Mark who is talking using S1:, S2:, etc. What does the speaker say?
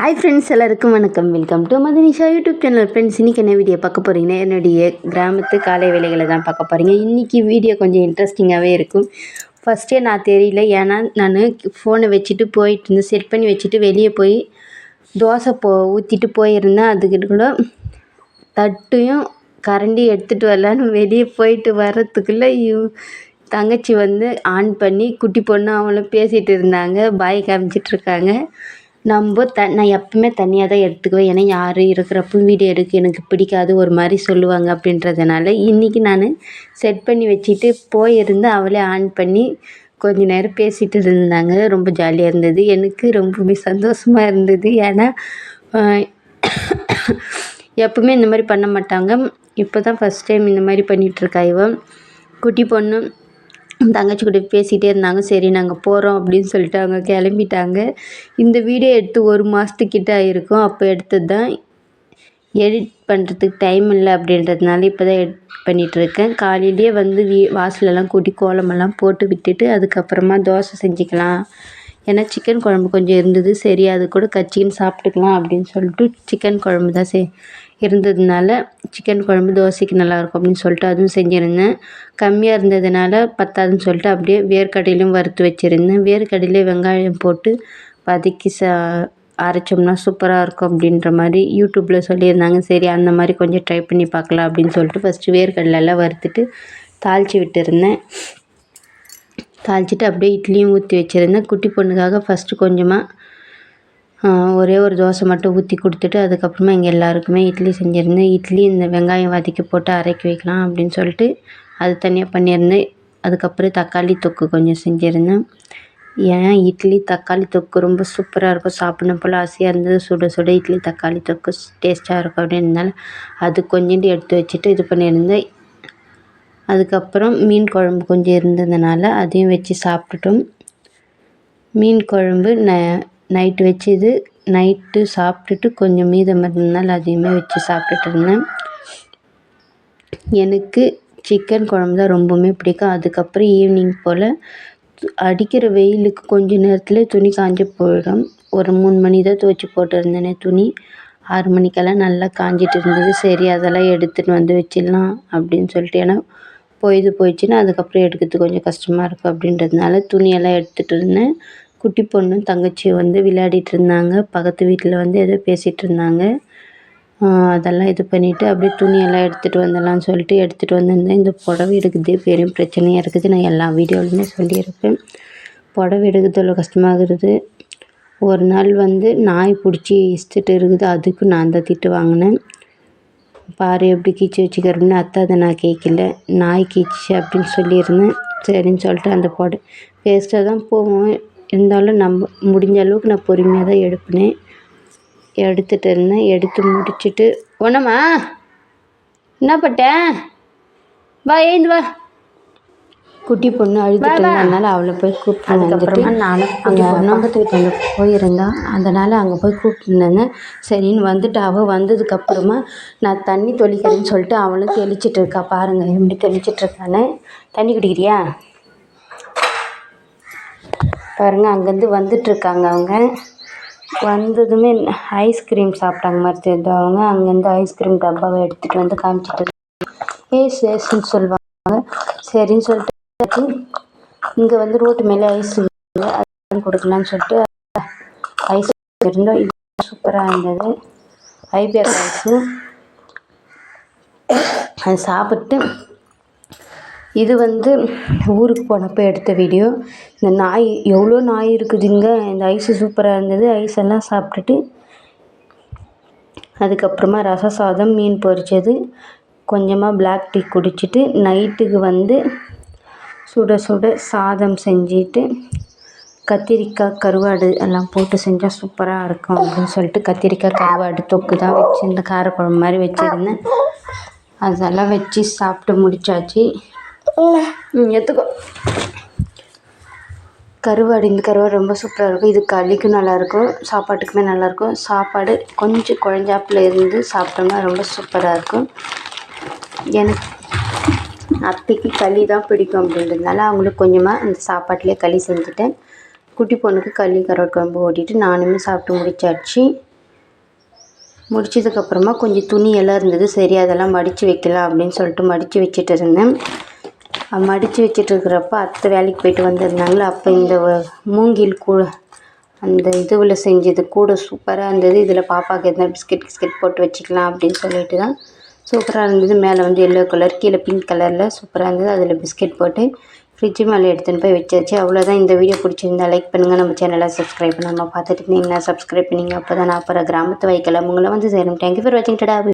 S1: Hi friends எல்லாருக்கும் வணக்கம். Welcome to Madhunisha YouTube channel. Friends இன்றைக்கி என்ன வீடியோ பார்க்க போகிறீங்கன்னா என்னுடைய கிராமத்து காலை வேலைகளை தான் பார்க்க போகிறீங்க இன்றைக்கி வீடியோ கொஞ்சம் இன்ட்ரெஸ்டிங்காகவே இருக்கும். ஃபஸ்ட்டே நான் தெரியல ஏன்னா நான் ஃபோனை வச்சுட்டு போயிட்டு இருந்து செட் பண்ணி வச்சுட்டு வெளியே போய் தோசை போ ஊற்றிட்டு போயிருந்தேன். அதுக்கிட்ட கூட தட்டையும் கரண்டி எடுத்துகிட்டு வரலான்னு வெளியே போயிட்டு வர்றதுக்குள்ளே தங்கச்சி வந்து ஆன் பண்ணி குட்டி பொண்ணு அவங்களும் பேசிகிட்டு இருந்தாங்க. பாய் காமிச்சிட்ருக்காங்க நம்ம த நான் எப்பவுமே தனியாக தான் எடுத்துக்குவேன். ஏன்னா யார் இருக்கிறப்போ வீடியோ எடுக்க எனக்கு பிடிக்காது ஒரு மாதிரி சொல்லுவாங்க அப்படின்றதுனால இன்றைக்கி நான் செட் பண்ணி வச்சுட்டு போயிருந்து அவளே ஆன் பண்ணி கொஞ்ச நேரம் பேசிகிட்டு இருந்தாங்க. ரொம்ப ஜாலியாக இருந்தது. எனக்கு ரொம்பவுமே சந்தோஷமாக இருந்தது. ஏன்னா எப்பவுமே இந்த மாதிரி பண்ண மாட்டாங்க. இப்போ தான் ஃபஸ்ட் டைம் இந்த மாதிரி பண்ணிகிட்ருக்கா இவன் குட்டி பொண்ணு. தங்கச்சி கூட பேசிகிட்டே இருந்தாங்க. சரி நாங்கள் போகிறோம் அப்படின்னு சொல்லிட்டு அவங்க கிளம்பிட்டாங்க. இந்த வீடியோ எடுத்து ஒரு மாதத்துக்கிட்ட ஆகிருக்கும் அப்போ எடுத்தது தான் எடிட் பண்ணுறதுக்கு டைம் இல்லை அப்படின்றதுனால இப்போ தான் எடிட் பண்ணிகிட்ருக்கேன் காலையிலேயே வந்து வீ வாசலெல்லாம் கூட்டி கோலமெல்லாம் போட்டு விட்டுட்டு அதுக்கப்புறமா தோசை செஞ்சுக்கலாம். ஏன்னா சிக்கன் குழம்பு கொஞ்சம் இருந்தது. சரி அது கூட கச்சின்னு சாப்பிட்டுக்கலாம் அப்படின்னு சொல்லிட்டு சிக்கன் குழம்பு தான் செய் இருந்ததுனால சிக்கன் குழம்பு தோசைக்கு நல்லாயிருக்கும் அப்படின்னு சொல்லிட்டு அதுவும் செஞ்சுருந்தேன். கம்மியாக இருந்ததுனால பத்தாதுன்னு சொல்லிட்டு அப்படியே வேர்க்கடலையும் வறுத்து வச்சுருந்தேன். வேர்க்கடலையே வெங்காயம் போட்டு வதக்கி சா அரைச்சோம்னா சூப்பராக இருக்கும் அப்படின்ற மாதிரி யூடியூப்பில் சொல்லியிருந்தாங்க. சரி அந்த மாதிரி கொஞ்சம் ட்ரை பண்ணி பார்க்கலாம் அப்படின்னு சொல்லிட்டு ஃபஸ்ட்டு வேர்க்கடலெல்லாம் வறுத்துட்டு தாளித்து விட்டுருந்தேன். தாளிச்சிட்டு அப்படியே இட்லியும் ஊற்றி வச்சுருந்தேன். குட்டி பொண்ணுக்காக ஃபஸ்ட்டு கொஞ்சமாக ஒரே ஒரு தோசை மட்டும் ஊற்றி கொடுத்துட்டு அதுக்கப்புறமா எங்கள் எல்லாருக்குமே இட்லி செஞ்சுருந்தேன். இட்லி இந்த வெங்காயம் வதக்கி போட்டு அரைக்க வைக்கலாம் அப்படின்னு சொல்லிட்டு அது தனியாக பண்ணியிருந்தேன். அதுக்கப்புறம் தக்காளி தொக்கு கொஞ்சம் செஞ்சுருந்தேன். ஏன்? இட்லி தக்காளி தொக்கு ரொம்ப சூப்பராக இருக்கும். சாப்பிடணும் போல் ஆசையாக இருந்தது. சுட சுட இட்லி தக்காளி தொக்கு டேஸ்ட்டாக இருக்கும் அப்படின்றதுனால அது கொஞ்சோண்டு எடுத்து வச்சுட்டு இது பண்ணியிருந்தேன். அதுக்கப்புறம் மீன் குழம்பு கொஞ்சம் இருந்ததுனால அதையும் வச்சு சாப்பிட்டுட்டோம். மீன் குழம்பு ந நைட்டு வச்சது. நைட்டு சாப்பிட்டுட்டு கொஞ்சம் மீதம் இருந்ததுனால அதையுமே வச்சு சாப்பிட்டுட்டு இருந்தேன். எனக்கு சிக்கன் குழம்பு தான் ரொம்பவுமே பிடிக்கும். அதுக்கப்புறம் ஈவினிங் போல் அடிக்கிற வெயிலுக்கு கொஞ்ச நேரத்தில் துணி காஞ்சி போயிடும். ஒரு மூணு மணி தான் துவைச்சி போட்டிருந்தேனே துணி. ஆறு மணிக்கெல்லாம் நல்லா காஞ்சிட்டு இருந்தது. சரி அதெல்லாம் எடுத்துகிட்டு வந்து வச்சிடலாம் அப்படின்னு சொல்லிட்டு. ஏன்னா பொழுது போயிடுச்சுன்னா அதுக்கப்புறம் எடுக்கிறதுக்கு கொஞ்சம் கஷ்டமாக இருக்கும் அப்படின்றதுனால துணியெல்லாம் எடுத்துகிட்டு இருந்தேன். குட்டி பொண்ணும் தங்கச்சியும் வந்து விளையாடிட்டு இருந்தாங்க பக்கத்து வீட்டில் வந்து ஏதோ பேசிகிட்டு இருந்தாங்க அதெல்லாம் இது பண்ணிவிட்டு அப்படியே துணியெல்லாம் எடுத்துகிட்டு வந்துடலான்னு சொல்லிட்டு எடுத்துகிட்டு வந்திருந்தேன். இந்த புடவை எடுக்கிறதே பெரும் பிரச்சனையாக இருக்குது. நான் எல்லா வீடியோலையுமே சொல்லியிருப்பேன். புடவை அவ்வளோ கஷ்டமாகிறது ஒரு நாள் வந்து நாய் பிடிச்சி இஸ்த்துட்டு இருக்குது. அதுக்கு நான் தான் திட்டு வாங்கினேன். பாரு எப்படி கீச்சு வச்சுக்கிறோம்னு அத்தை அதை நான் கேட்கல. நாய் கீச்சு அப்படின்னு சொல்லியிருந்தேன். சரின்னு சொல்லிட்டு அந்த புடவை வேஸ்ட்டாக தான் போவோம். இருந்தாலும் நம்ம முடிஞ்ச அளவுக்கு நான் பொறுமையாக தான் எடுப்பினேன் எடுத்துகிட்டு இருந்தேன். எடுத்து முடிச்சுட்டு ஒன்றும்மா என்ன பட்டேன் வா ஏந்து வா. குட்டி பொண்ணு அழுதுட்டு இருந்ததுனால அவளை போய் கூப்பிட்டு அதுக்கப்புறமா நானும் அங்கே பக்கத்து வீட்டில் போயிருந்தா அதனால் அங்கே போய் கூப்பிட்டுருந்தேங்க சரின்னு வந்துட்டு அவள் வந்ததுக்கப்புறமா நான் தண்ணி தெளிக்கிறேன்னு சொல்லிட்டு அவளும் தெளிச்சிட்டு இருக்கா. பாருங்கள் எப்படி தெளிச்சிட்டு இருக்கான்னு. தண்ணி குடிக்கிறியா? பாருங்கள் அங்கேருந்து வந்துட்டுருக்காங்க அவங்க. வந்ததுமே ஐஸ்கிரீம் சாப்பிட்டாங்க மாதிரி தெரிஞ்சு அவங்க. அங்கேருந்து ஐஸ்கிரீம் டப்பாவை எடுத்துகிட்டு வந்து காமிச்சிட்டு ஏஸ் ஏஸ்ன்னு சொல்லுவாங்க. சரின்னு சொல்லிட்டு இங்கே வந்து ரோட்டு மேலே ஐஸ் அது கொடுக்கலான்னு சொல்லிட்டு ஐஸ் இருந்தோம். இது சூப்பராக இருந்தது. ஐபிஆர் ஐஸு அது சாப்பிட்டு இது வந்து ஊருக்கு போனப்போ எடுத்த வீடியோ இந்த நாய் எவ்வளோ நாய் இருக்குதுங்க? இந்த ஐஸு சூப்பராக இருந்தது. ஐஸ் எல்லாம் சாப்பிட்டுட்டு அதுக்கப்புறமா ரச சாதம் மீன் பொறிச்சது கொஞ்சமாக பிளாக் டீ குடிச்சிட்டு நைட்டுக்கு வந்து சுட சுட சாதம் செஞ்சுட்டு கத்திரிக்காய் கருவாடு எல்லாம் போட்டு செஞ்சால் சூப்பராக இருக்கும் அப்படின்னு சொல்லிட்டு கத்திரிக்காய் கருவாடு தொக்கு தான் வச்சு இந்த காரக்குழம்பு மாதிரி வச்சுருந்தேன். அதெல்லாம் வச்சு சாப்பிட்டு முடிச்சாச்சு. எடுத்துக்கோ. கருவாடு இந்த கருவாடு ரொம்ப சூப்பராக இருக்கும். இது களிக்கும் நல்லாயிருக்கும். சாப்பாட்டுக்குமே நல்லாயிருக்கும். சாப்பாடு கொஞ்சம் குழஞ்சாப்பில் இருந்து சாப்பிட்டோம்னா ரொம்ப சூப்பராக இருக்கும். எனக்கு அத்தைக்கு களி தான் பிடிக்கும் அப்படின்றதுனால அவங்களுக்கு கொஞ்சமாக அந்த சாப்பாட்டிலே களி செஞ்சுட்டேன். குட்டி பொண்ணுக்கு களி கரோட் குழம்பு ஓட்டிட்டு நானுமே சாப்பிட்டு முடிச்சாச்சு. முடிச்சதுக்கப்புறமா கொஞ்சம் துணியெல்லாம் இருந்தது. சரி அதெல்லாம் மடித்து வைக்கலாம் அப்படின்னு சொல்லிட்டு மடித்து வச்சுட்டு இருந்தேன். மடித்து வச்சுட்டு இருக்கிறப்ப அத்தை வேலைக்கு போயிட்டு வந்ததுனால அப்போ இந்த மூங்கில் கூட அந்த இதுவில் செஞ்சது கூட சூப்பராக இருந்தது. இதில் பாப்பாவுக்கு எதனா பிஸ்கெட் பிஸ்கெட் போட்டு வச்சுக்கலாம் அப்படின்னு சொல்லிட்டு தான் சூப்பராக இருந்தது. மேலே வந்து எல்லோ கலர் கீழே பிங்க் கலரில் சூப்பராக இருந்தது. அதில் பிஸ்கெட் போட்டு ஃப்ரிட்ஜு மேலே எடுத்துன்னு போய் வச்சாச்சு. அவ்வளோதான் இந்த வீடியோ பிடிச்சிருந்தா லைக் பண்ணுங்கள் நம்ம சேனலை சப்ஸ்கிரைப் பண்ணாமல் பார்த்துட்டு இருந்தீங்கன்னா சப்ஸ்கிரைப் பண்ணிங்க. அப்போ தான் நான் அப்புறம் கிராமத்து வைக்கலாம் உங்களை வந்து சேரும். தேங்க்யூ ஃபார் வாட்சிங் டடா.